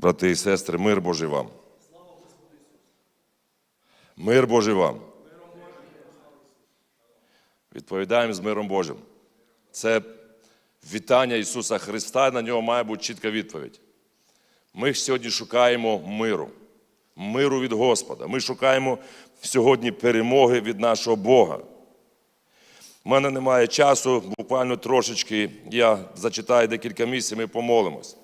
Брати і сестри, мир Божий вам. Мир Божий вам. Відповідаємо з миром Божим. Це вітання Ісуса Христа, на нього має бути чітка відповідь. Ми сьогодні шукаємо миру, миру від Господа. Ми шукаємо сьогодні перемоги від нашого Бога. У мене немає часу, буквально трошечки. Я зачитаю декілька місць, і ми помолимось.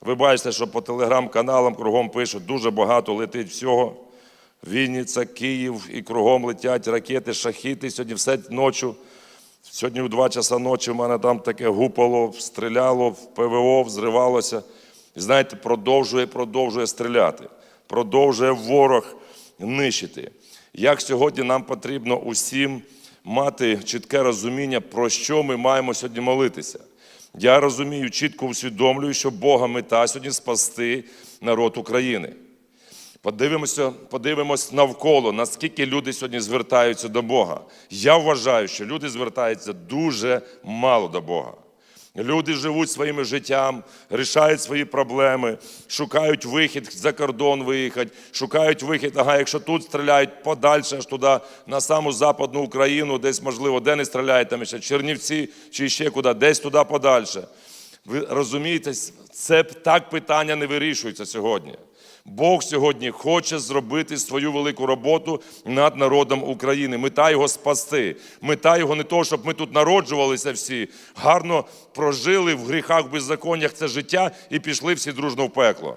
Ви бачите, що по телеграм-каналам кругом пишуть, дуже багато летить всього. Вінниця, Київ і кругом летять ракети, шахіти. Сьогодні все ночі. Сьогодні в 2 часа ночі в мене там таке гупало, стріляло, в ПВО, взривалося. І знаєте, продовжує, продовжує стріляти. Продовжує ворог нищити. Як сьогодні нам потрібно усім мати чітке розуміння, про що ми маємо сьогодні молитися. Я розумію, чітко усвідомлюю, що Бога мета сьогодні спасти народ України. Подивимося, подивимось навколо, наскільки люди сьогодні звертаються до Бога. Я вважаю, що люди звертаються дуже мало до Бога. Люди живуть своїм життям, рішають свої проблеми, шукають вихід за кордон виїхати, шукають вихід, ага, якщо тут стріляють подальше, аж туди, на саму Западну Україну, десь, можливо, де не стріляють, там ще Чернівці чи ще куди, десь туди подальше. Ви розумієте, це так питання не вирішується сьогодні. Бог сьогодні хоче зробити свою велику роботу над народом України. Мета його спасти. Мета його не того, щоб ми тут народжувалися всі, гарно прожили в гріхах, в беззаконнях це життя і пішли всі дружно в пекло.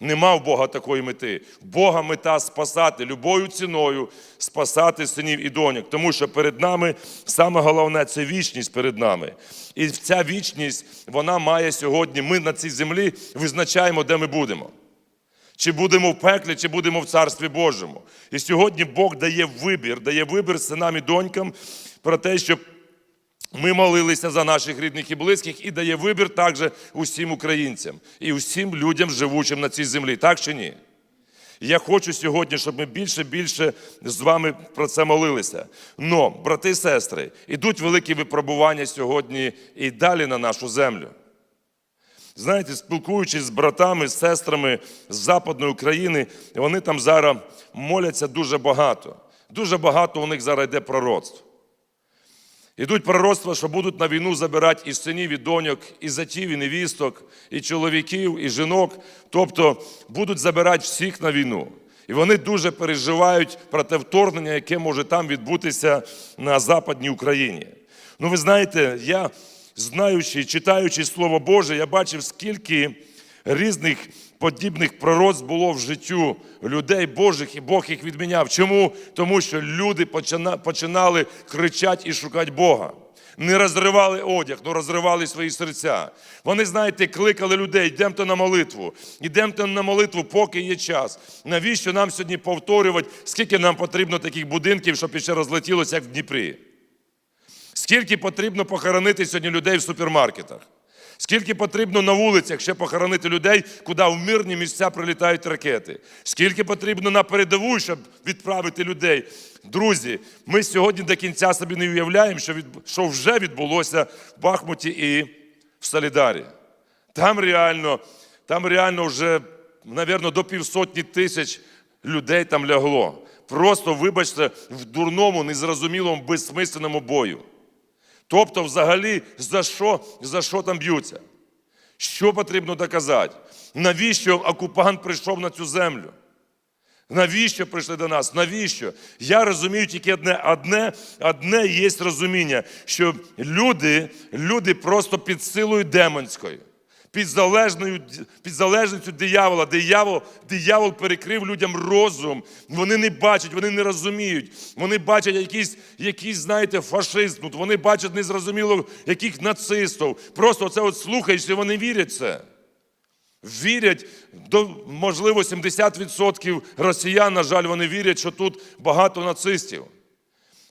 Нема в Бога такої мети. Бога мета спасати любою ціною, спасати синів і доньок. Тому що перед нами саме головне це вічність перед нами. І ця вічність вона має сьогодні. Ми на цій землі визначаємо, де ми будемо. Чи будемо в пеклі, чи будемо в Царстві Божому. І сьогодні Бог дає вибір, дає вибір синам і донькам про те, щоб ми молилися за наших рідних і близьких, і дає вибір також усім українцям і усім людям, живучим на цій землі. Так чи ні? Я хочу сьогодні, щоб ми більше більше з вами про це молилися. Но, брати і сестри, ідуть великі випробування сьогодні і далі на нашу землю. Знаєте, спілкуючись з братами, з сестрами з Западної України, вони там зараз моляться дуже багато. Дуже багато у них зараз йде пророцтв. Ідуть пророцтва, що будуть на війну забирати і синів, і доньок, і затів, і невісток, і чоловіків, і жінок. Тобто будуть забирати всіх на війну. І вони дуже переживають про те вторгнення, яке може там відбутися на Западній Україні. Ну, ви знаєте, я знаючи, читаючи Слово Боже, я бачив, скільки різних подібних пророцтв було в життю людей Божих, і Бог їх відміняв. Чому? Тому що люди починали кричати і шукати Бога. Не розривали одяг, але розривали свої серця. Вони, знаєте, кликали людей, йдемте на молитву, йдемте на молитву, поки є час. Навіщо нам сьогодні повторювати, скільки нам потрібно таких будинків, щоб ще розлетілося, як в Дніпрі? Скільки потрібно похоронити сьогодні людей в супермаркетах? Скільки потрібно на вулицях ще похоронити людей, куди в мирні місця прилітають ракети? Скільки потрібно на передову, щоб відправити людей? Друзі, ми сьогодні до кінця собі не уявляємо, що, від... що вже відбулося в Бахмуті і в Солідарі. Там реально, там реально вже, мабуть, до півсотні тисяч людей там лягло. Просто, вибачте, в дурному, незрозумілому, безсмисленому бою. Тобто, взагалі, за що, за що там б'ються? Що потрібно доказати? Навіщо окупант прийшов на цю землю? Навіщо прийшли до нас? Навіщо? Я розумію тільки одне, одне, одне є розуміння, що люди, люди просто під силою демонською, під, під диявола. Диявол, диявол перекрив людям розум. Вони не бачать, вони не розуміють. Вони бачать якийсь, якийсь знаєте, фашизм. Тут Вони бачать незрозуміло яких нацистів. Просто це от слухаєш, і вони вірять це. Вірять, до, можливо, 70% росіян, на жаль, вони вірять, що тут багато нацистів.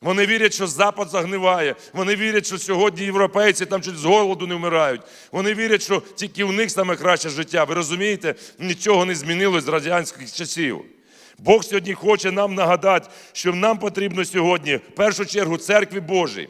Вони вірять, що Запад загниває. Вони вірять, що сьогодні європейці там чуть з голоду не вмирають. Вони вірять, що тільки в них саме краще життя. Ви розумієте, нічого не змінилось з радянських часів. Бог сьогодні хоче нам нагадати, що нам потрібно сьогодні, в першу чергу, церкві Божій,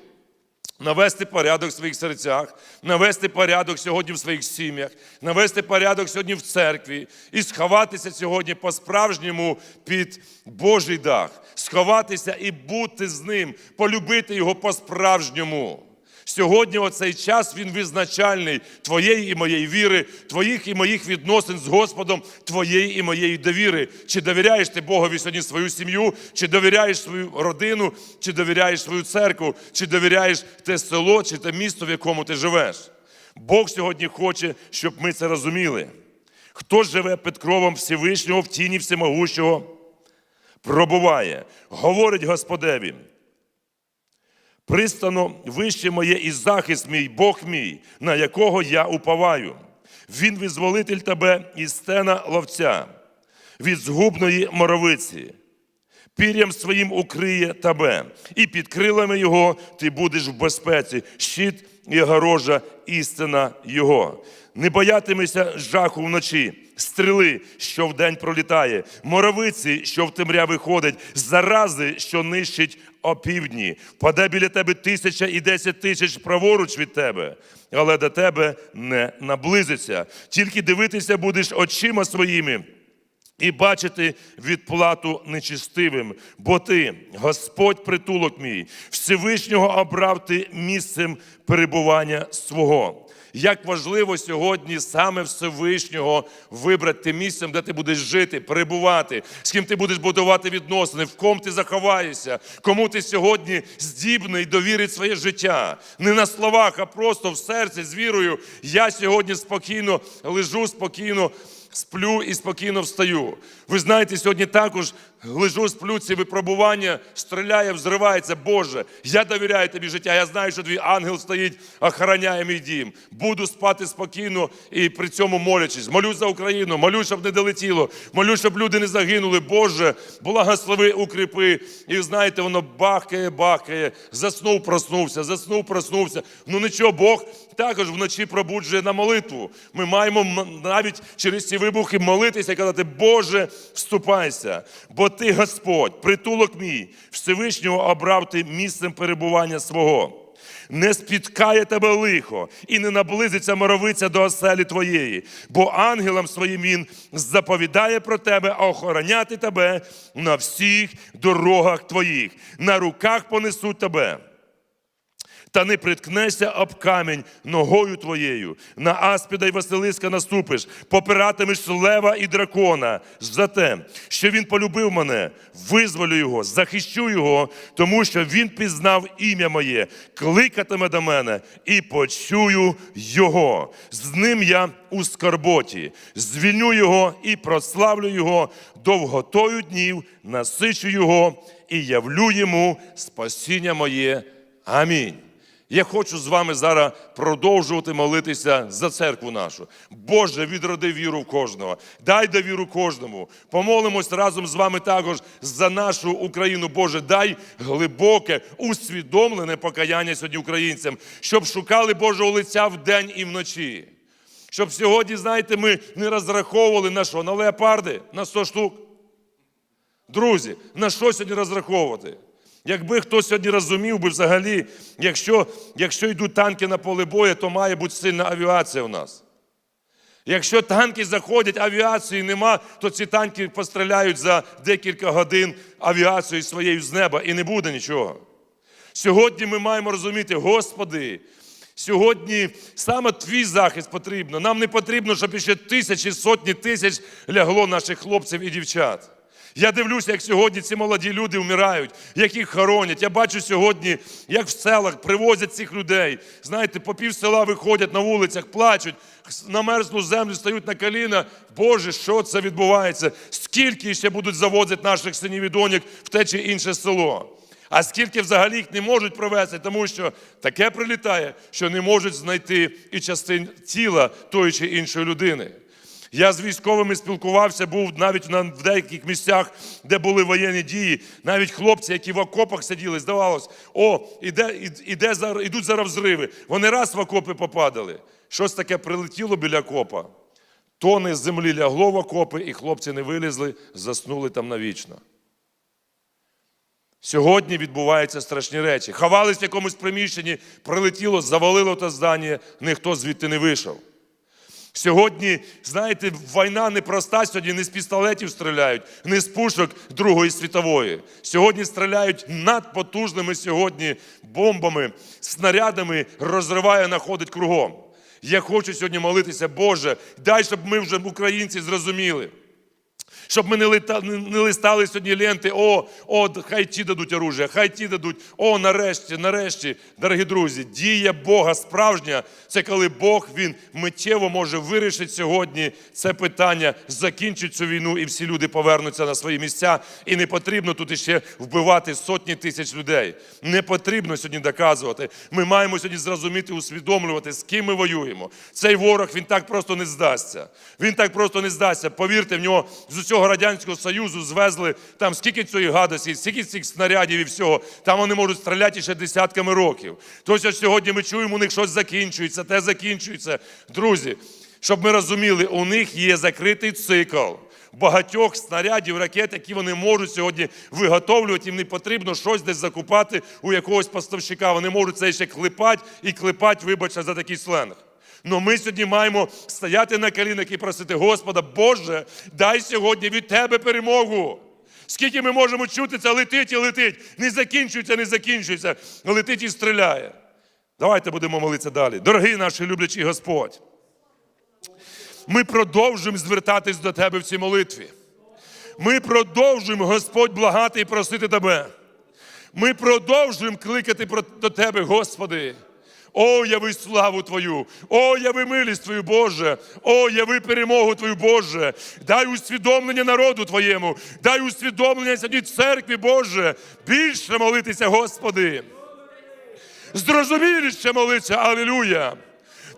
навести порядок в своїх серцях, навести порядок сьогодні в своїх сім'ях, навести порядок сьогодні в церкві і сховатися сьогодні по-справжньому під Божий дах, сховатися і бути з ним, полюбити його по-справжньому. Сьогодні оцей час він визначальний твоєї і моєї віри, твоїх і моїх відносин з Господом, твоєї і моєї довіри. Чи довіряєш ти Богові сьогодні свою сім'ю, чи довіряєш свою родину, чи довіряєш свою церкву, чи довіряєш те село, чи те місто, в якому ти живеш. Бог сьогодні хоче, щоб ми це розуміли. Хто живе під кровом Всевишнього в тіні всемогущого, пробуває, говорить Господеві. Пристано вище моє і захист мій, Бог мій, на якого я уповаю. Він визволитель тебе із стена ловця, від згубної моровиці. Пір'ям своїм укриє тебе, і під крилами його ти будеш в безпеці, щит і огорожа, істина його. Не боятимешся жаху вночі, стріли, що вдень пролітає, моровиці, що в темря виходить, зарази, що нищить опівдні. Паде біля тебе тисяча і десять тисяч праворуч від тебе, але до тебе не наблизиться. Тільки дивитися будеш очима своїми. І бачити відплату нечистивим, бо ти, Господь притулок мій, Всевишнього обрав ти місцем перебування свого. Як важливо сьогодні саме Всевишнього вибрати місцем, де ти будеш жити, перебувати, з ким ти будеш будувати відносини, в ком ти заховаєшся, кому ти сьогодні здібний довірити своє життя. Не на словах, а просто в серці з вірою. Я сьогодні спокійно лежу, спокійно сплю і спокійно встаю. Ви знаєте, сьогодні також лежу, сплю ці випробування, стріляє, взривається. Боже, я довіряю тобі життя. Я знаю, що твій ангел стоїть, охороняє мій дім. Буду спати спокійно і при цьому молячись. Молюсь за Україну, молюсь, щоб не долетіло, молюсь, щоб люди не загинули. Боже, благослови, укріпи. І знаєте, воно бахкає, бахкає. Заснув, проснувся, заснув, проснувся. Ну нічого, Бог також вночі пробуджує на молитву. Ми маємо навіть через ці вибухи молитися і казати, Боже, вступайся, бо ти Господь, притулок мій, Всевишнього обрав ти місцем перебування свого. Не спіткає тебе лихо і не наблизиться моровиця до оселі твоєї, бо ангелам своїм він заповідає про тебе охороняти тебе на всіх дорогах твоїх, на руках понесуть тебе та не приткнешся об камінь ногою твоєю. На аспіда й Василиска наступиш, попиратимеш лева і дракона за те, що він полюбив мене, визволю його, захищу його, тому що він пізнав ім'я моє, кликатиме до мене і почую його. З ним я у скорботі, звільню його і прославлю його довготою днів, насичу його і явлю йому спасіння моє. Амінь. Я хочу з вами зараз продовжувати молитися за церкву нашу. Боже, відроди віру в кожного. Дай довіру кожному. Помолимось разом з вами також за нашу Україну. Боже, дай глибоке, усвідомлене покаяння сьогодні українцям, щоб шукали Божого лиця вдень і вночі. Щоб сьогодні, знаєте, ми не розраховували на що? На леопарди, на 100 штук. Друзі, на що сьогодні розраховувати? Якби хто сьогодні розумів би взагалі, якщо, якщо йдуть танки на поле бою, то має бути сильна авіація у нас. Якщо танки заходять, авіації нема, то ці танки постріляють за декілька годин авіацією своєю з неба і не буде нічого. Сьогодні ми маємо розуміти, Господи, сьогодні саме твій захист потрібно. Нам не потрібно, щоб ще тисячі, сотні тисяч лягло наших хлопців і дівчат. Я дивлюся, як сьогодні ці молоді люди вмирають, як їх хоронять. Я бачу сьогодні, як в селах привозять цих людей. Знаєте, по пів села виходять на вулицях, плачуть, на мерзлу землю стають на коліна. Боже, що це відбувається? Скільки ще будуть завозити наших синів і доньок в те чи інше село? А скільки взагалі їх не можуть провести, тому що таке прилітає, що не можуть знайти і частин тіла тої чи іншої людини. Я з військовими спілкувався, був навіть в деяких місцях, де були воєнні дії. Навіть хлопці, які в окопах сиділи, здавалось, о, іде, іде, ідуть зараз взриви. Вони раз в окопи попадали. Щось таке прилетіло біля окопа. Тони землі лягло в окопи, і хлопці не вилізли, заснули там навічно. Сьогодні відбуваються страшні речі. Ховались в якомусь приміщенні, прилетіло, завалило те здання, ніхто звідти не вийшов. Сьогодні, знаєте, війна непроста, сьогодні не з пістолетів стріляють, не з пушок Другої світової. Сьогодні стріляють надпотужними сьогодні бомбами, снарядами, розриває, находить кругом. Я хочу сьогодні молитися, Боже, дай, щоб ми вже українці зрозуміли. Щоб ми не, лита, не листали сьогодні ленти, о, о, хай ті дадуть оружие, хай ті дадуть, о, нарешті, нарешті, дорогі друзі, дія Бога справжня, це коли Бог він миттєво може вирішити сьогодні це питання, закінчить цю війну, і всі люди повернуться на свої місця. І не потрібно тут іще вбивати сотні тисяч людей. Не потрібно сьогодні доказувати. Ми маємо сьогодні зрозуміти, усвідомлювати, з ким ми воюємо. Цей ворог він так просто не здасться. Він так просто не здасться. Повірте, в нього з усього радянського союзу звезли там скільки цієї гадості, скільки цих снарядів і всього. Там вони можуть стріляти ще десятками років. Ось сьогодні ми чуємо, у них щось закінчується, те закінчується. Друзі, щоб ми розуміли, у них є закритий цикл. Багатьох снарядів, ракет, які вони можуть сьогодні виготовлювати, їм не потрібно щось десь закупати у якогось поставщика. Вони можуть це ще клепати і клепати, вибачте, за такий сленг. Но ми сьогодні маємо стояти на колінах і просити Господа, Боже, дай сьогодні від Тебе перемогу. Скільки ми можемо чути, це летить і летить. Не закінчується, не закінчується. Летить і стріляє. Давайте будемо молитися далі. Дорогий наш люблячий Господь, ми продовжуємо звертатись до Тебе в цій молитві. Ми продовжуємо, Господь, благати і просити Тебе. Ми продовжуємо кликати до Тебе, Господи. О, яви славу Твою, о, яви милість Твою, Боже, о, яви перемогу Твою, Боже, дай усвідомлення народу Твоєму, дай усвідомлення сьогодні церкві, Боже, більше молитися, Господи. Зрозуміліше молитися, алілуя.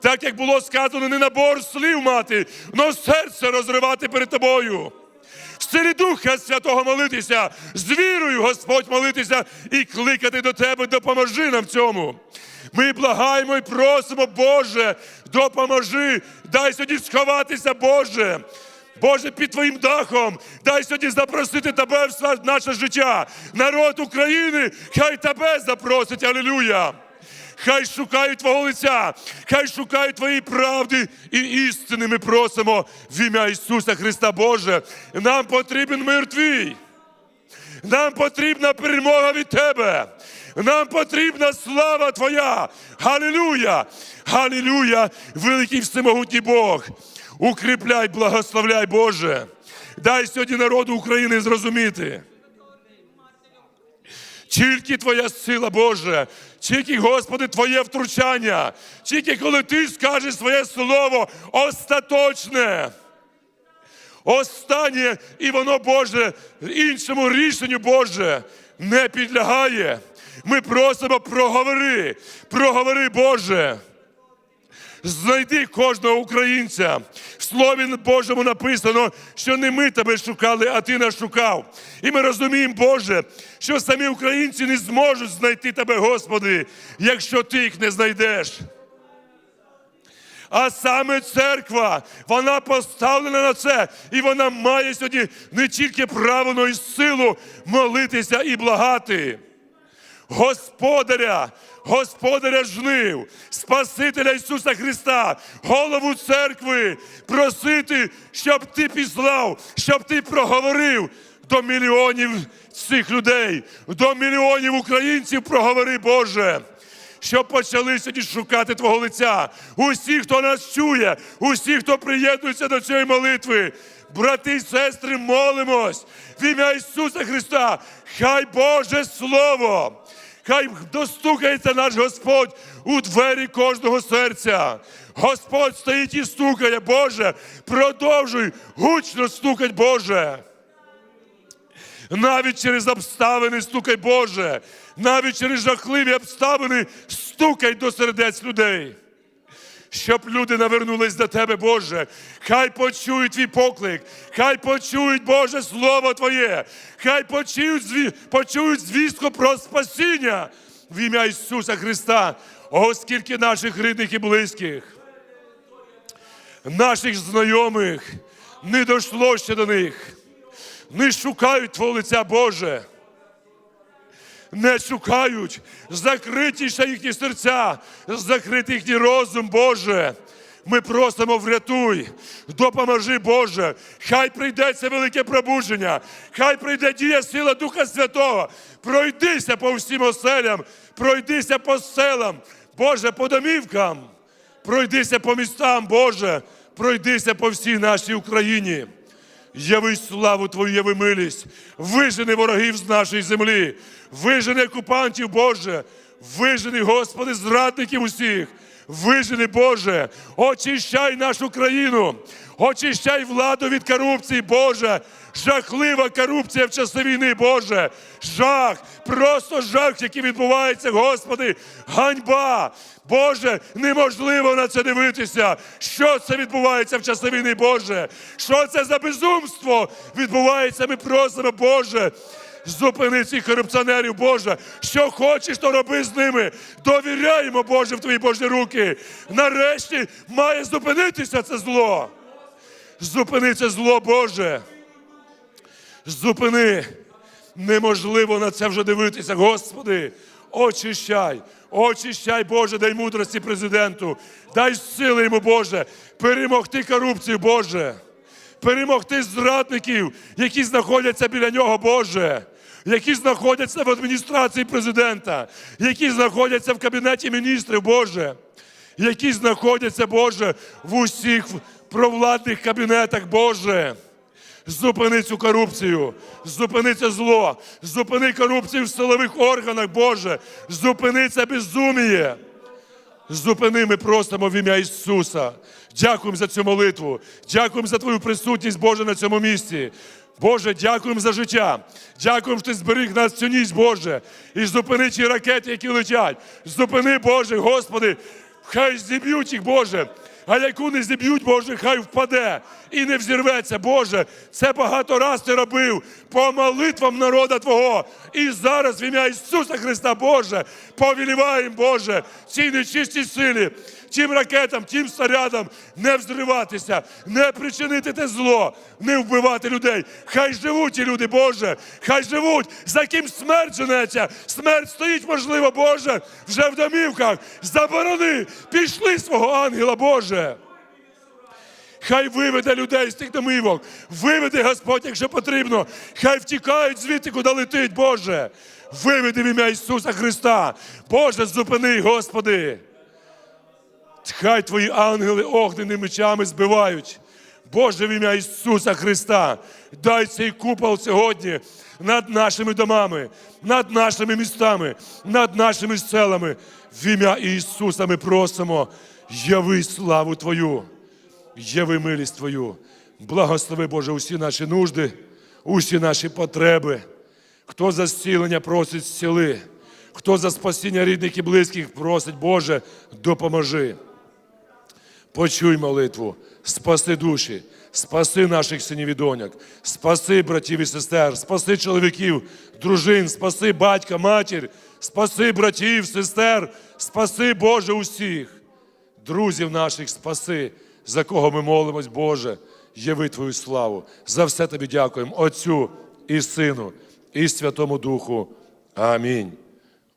Так як було сказано, не набор слів мати, но серце розривати перед тобою. В силі Духа Святого молитися, з вірою, Господь, молитися і кликати до Тебе, допоможи нам в цьому. Ми благаємо і просимо, Боже, допоможи, дай сьогодні сховатися, Боже. Боже, під Твоїм дахом, дай сьогодні запросити Тебе в наше життя. Народ України, хай Тебе запросить, алілуя. Хай шукають Твого лиця, хай шукають Твої правди і істини. Ми просимо в ім'я Ісуса Христа Боже. Нам потрібен мир Твій. Нам потрібна перемога від Тебе. Нам потрібна слава Твоя. Галілуя! Галілуя! Великий всемогутній Бог. Укріпляй, благословляй, Боже. Дай сьогодні народу України зрозуміти. Тільки Твоя сила, Боже, тільки, Господи, Твоє втручання, тільки коли Ти скажеш своє слово остаточне. Останнє, і воно, Боже, іншому рішенню, Боже, не підлягає. Ми просимо, проговори, проговори, Боже. Знайди кожного українця. В Слові Божому написано, що не ми тебе шукали, а ти нас шукав. І ми розуміємо, Боже, що самі українці не зможуть знайти тебе, Господи, якщо ти їх не знайдеш. А саме церква, вона поставлена на це, і вона має сьогодні не тільки право, но й силу молитися і благати. Господаря, Господаря жнив, Спасителя Ісуса Христа, голову церкви, просити, щоб ти післав, щоб ти проговорив до мільйонів цих людей, до мільйонів українців проговори, Боже. Щоб почали сьогодні шукати Твого лиця. Усі, хто нас чує, усі, хто приєднується до цієї молитви, брати і сестри, молимось в ім'я Ісуса Христа. Хай Боже Слово, хай достукається наш Господь у двері кожного серця. Господь стоїть і стукає, Боже, продовжуй гучно стукать, Боже. Навіть через обставини стукай, Боже, навіть через жахливі обставини стукай до сердець людей. Щоб люди навернулись до Тебе, Боже, хай почують твій поклик, хай почують Боже Слово Твоє, хай почують, почують звістку про спасіння в ім'я Ісуса Христа, О, скільки наших рідних і близьких, наших знайомих. Не дійшло ще до них. Не шукають Твого лиця, Боже. Не шукають. Закриті ще їхні серця, закритий їхній розум, Боже. Ми просимо врятуй, допоможи Боже. Хай прийде це велике пробудження, хай прийде дія сила Духа Святого. Пройдися по всім оселям, пройдися по селам, Боже, по домівкам, пройдися по містам, Боже, пройдися по всій нашій Україні. Яви славу Твою, яви милість, вижени ворогів з нашої землі, вижени окупантів, Боже, вижени, Господи, зрадників усіх, вижени, Боже, очищай нашу країну, очищай владу від корупції, Боже, жахлива корупція в часи війни, Боже, жах, просто жах, який відбувається, Господи, ганьба. Боже, неможливо на це дивитися. Що це відбувається в часи війни, Боже? Що це за безумство відбувається? Ми просимо, Боже. Зупини цих корупціонерів, Боже. Що хочеш, то роби з ними. Довіряємо, Боже, в Твої Божі руки. Нарешті має зупинитися це зло. Зупини це зло, Боже. Зупини. Неможливо на це вже дивитися, Господи. Очищай, очищай, Боже, дай мудрості президенту, дай сили йому, Боже, перемогти корупцію, Боже, перемогти зрадників, які знаходяться біля нього, Боже, які знаходяться в адміністрації президента, які знаходяться в кабінеті міністрів, Боже, які знаходяться, Боже, в усіх провладних кабінетах, Боже. Зупини цю корупцію, зупини це зло, зупини корупцію в силових органах, Боже, зупини це безуміє. Зупини, ми просимо в ім'я Ісуса. Дякуємо за цю молитву. Дякуємо за Твою присутність, Боже, на цьому місці. Боже, дякуємо за життя. Дякуємо, що ти зберіг нас цю ніч, Боже. І зупини ті ракети, які летять. Зупини, Боже, Господи, хай зіб'ють їх, Боже. А яку не зіб'ють, Боже, хай впаде і не взірветься, Боже. Це багато раз ти робив по молитвам народа Твого. І зараз в ім'я Ісуса Христа, Боже, повіліваємо, Боже, цій нечистій силі, тим ракетам, тим снарядам не взриватися, не причинити те зло, не вбивати людей. Хай живуть ті люди, Боже, хай живуть, за ким смерть женеться. Смерть стоїть, можливо, Боже, вже в домівках. Заборони, пішли свого ангела, Боже. Хай виведе людей з тих домівок, виведе Господь, якщо потрібно. Хай втікають звідти, куди летить, Боже. Виведи в ім'я Ісуса Христа. Боже, зупини, Господи. Хай твої ангели огненними мечами збивають. Боже, в ім'я Ісуса Христа, дай цей купол сьогодні над нашими домами, над нашими містами, над нашими селами. В ім'я Ісуса ми просимо, яви славу Твою, яви милість Твою. Благослови, Боже, усі наші нужди, усі наші потреби. Хто за зцілення просить зціли, хто за спасіння рідних і близьких просить, Боже, допоможи. Почуй молитву, спаси душі, спаси наших синів і доньок, спаси братів і сестер, спаси чоловіків, дружин, спаси батька, матір, спаси братів, сестер, спаси, Боже, усіх, друзів наших спаси, за кого ми молимось, Боже, яви Твою славу. За все тобі дякуємо, Отцю і Сину, і Святому Духу. Амінь.